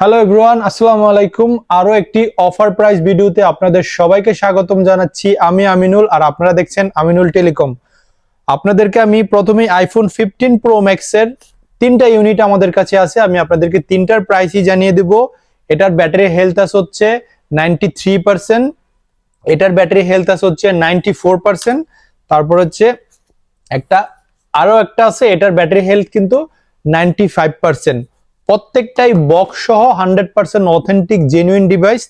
Hello everyone আসসালামু আলাইকুম। আরও একটি অফার প্রাইস ভিডিওতে আপনাদের সবাইকে স্বাগতম জানাচ্ছি। আমি আমিনুল আর আপনারা দেখছেন আমিনুল টেলিকম। আপনাদেরকে আমি প্রথমেই আইফোন ফিফটিন প্রো ম্যাক্সের তিনটা ইউনিট আমাদের কাছে আছে। আমি আপনাদেরকে তিনটার প্রাইসই জানিয়ে দেব। এটার ব্যাটারি হেলথ আস হচ্ছে নাইনটি থ্রি পার্সেন্ট এটার ব্যাটারি হেলথ আস হচ্ছে নাইনটি ফোর পার্সেন্ট তারপর হচ্ছে একটা, আরও একটা আছে। এটার ব্যাটারি হেলথ কিন্তু নাইনটি ফাইভ পার্সেন্ট প্রত্যেকটাই বক্স সহ hundred percent authentic genuine device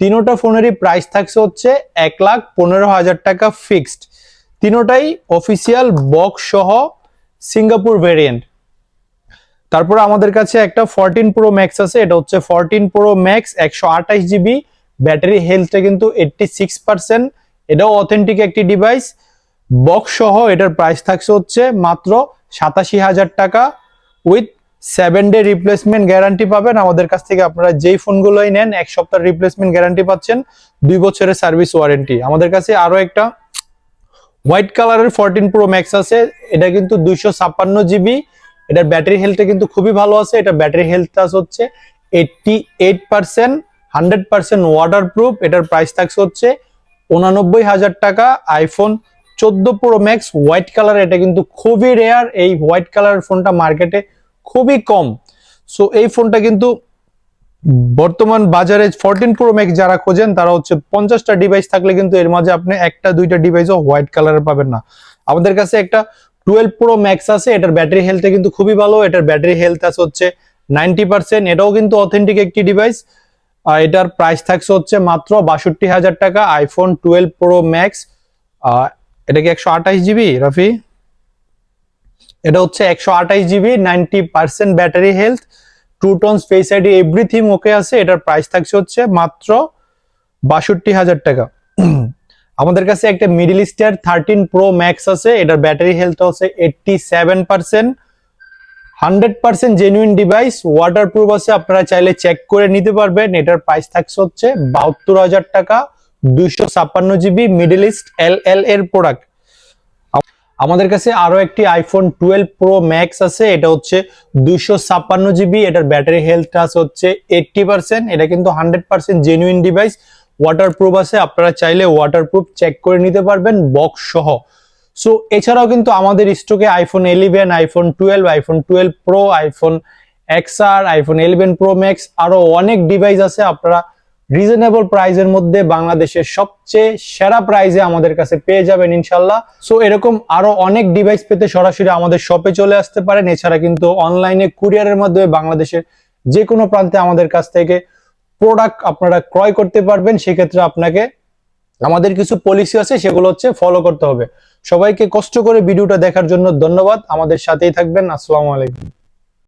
তিনোটা ফোনেরই প্রাইস থাকছে হচ্ছে এক লাখ পনেরো হাজার টাকা ফিক্সড তিনোটাই অফিসিয়াল বক্স সহ সিঙ্গাপুর ভেরিয়েন্ট তারপরে আমাদের কাছে একটা ফোরটিন প্রো ম্যাক্স আছে, এটা হচ্ছে ফোরটিন প্রো ম্যাক্স একশো আঠাশ জিবি ব্যাটারি হেলথটা কিন্তু এইটটি সিক্স পার্সেন্ট এটাও অথেন্টিক একটি ডিভাইস বক্স সহ এটার প্রাইস থাকছে হচ্ছে মাত্র সাতাশি হাজার টাকা। With seven day replacement guarantee পাবেন। আমাদের কাছ থেকে আপনারা যেই ফোনগুলোই নেন, এক সপ্তাহ রিপ্লেসমেন্ট গ্যারান্টি পাচ্ছেন। দুই বছরের সার্ভিস ওয়ারেন্টি আমাদের কাছে আরও একটা হোয়াইট কালারের ফোরটিন প্রো ম্যাক্স আছে। এটা কিন্তু দুইশো ছাপ্পান্ন জিবি এটার ব্যাটারি হেলথটা কিন্তু খুবই ভালো আছে। এটা ব্যাটারি হেলথটা হচ্ছে eighty eight percent hundred percent waterproof এটার প্রাইস থাকছে হচ্ছে উনানব্বই হাজার টাকা। আইফোন চোদ্দ প্রো ম্যাক্স হোয়াইট কালার এটা কিন্তু খুবই রেয়ার এই হোয়াইট কালারের ফোনটা মার্কেটে খুবই কম। সো এই ফোনটা কিন্তু বর্তমান বাজারে ফোরটিন প্রো ম্যাক্স যারা খোঁজেন, তারা হচ্ছে পঞ্চাশটা ডিভাইস থাকলে কিন্তু এর মাঝে আপনি একটা, দুইটা ডিভাইসও হোয়াইট কালারের পাবেন না। আমাদের কাছে একটা টুয়েলভ প্রো ম্যাক্স আছে, এটার ব্যাটারি হেলথে কিন্তু খুবই ভালো, এটার ব্যাটারি হেলথ আছে হচ্ছে নাইনটি পার্সেন্ট এটাও কিন্তু অথেন্টিক একটি ডিভাইস আর এটার প্রাইস থাকছে হচ্ছে মাত্র বাষট্টি হাজার টাকা আইফোন টুয়েলভ প্রো ম্যাক্স এটা কি একশো আঠাশ জিবি রাফি? এটা হচ্ছে একশো আঠাশ GB ninety percent battery health true tone face ID everything okay আছে, এটার প্রাইস থাকছে হচ্ছে মাত্র বাষট্টি হাজার টাকা। আমাদের কাছে একটা মিডিল ইস্টার থার্টিন প্রো ম্যাক্স আছে, এটার ব্যাটারি হেলথ হচ্ছে eighty seven percent hundred percent genuine device waterproof আছে, আপনারা চাইলে চেক করে নিতে পারবেন, এটার প্রাইস থাকছে হচ্ছে বাহাত্তর হাজার টাকা, দুইশো ছাপ্পান্ন GB Middle East L L এর প্রোডাক্ট আমাদের কাছে আরও একটি আইফোন টুয়েলভ প্রো ম্যাক্স আছে, এটা হচ্ছে দুইশো ছাপ্পান্ন জিবি এটার ব্যাটারি হেলথ হেলথটা হচ্ছে এইটটি পার্সেন্ট এটা কিন্তু hundred percent genuine device waterproof আছে, আপনারা চাইলে ওয়াটার প্রুফ চেক করে নিতে পারবেন বক্স সহ। সো এছাড়াও কিন্তু আমাদের স্টকে iPhone eleven iPhone twelve iPhone twelve pro iPhone XR iPhone eleven pro max আরও অনেক ডিভাইস আছে, আপনারা রিজনেবল প্রাইজের মধ্যে বাংলাদেশের সবচেয়ে সেরা প্রাইজে আমাদের কাছে পেয়ে যাবেন ইনশাল্লাহ। সো এরকম আরও অনেক ডিভাইস পেতে সরাসরি আমাদের শপে চলে আসতে পারেন। এছাড়া কিন্তু অনলাইনে কুরিয়ারের মাধ্যমে বাংলাদেশের যে কোনো প্রান্তে আমাদের কাছ থেকে প্রোডাক্ট আপনারা ক্রয় করতে পারবেন। সেক্ষেত্রে আপনাকে আমাদের কিছু পলিসি আছে, সেগুলো হচ্ছে ফলো করতে হবে। সবাইকে কষ্ট করে ভিডিওটা দেখার জন্য ধন্যবাদ। আমাদের সাথেই থাকবেন। আসসালামু আলাইকুম।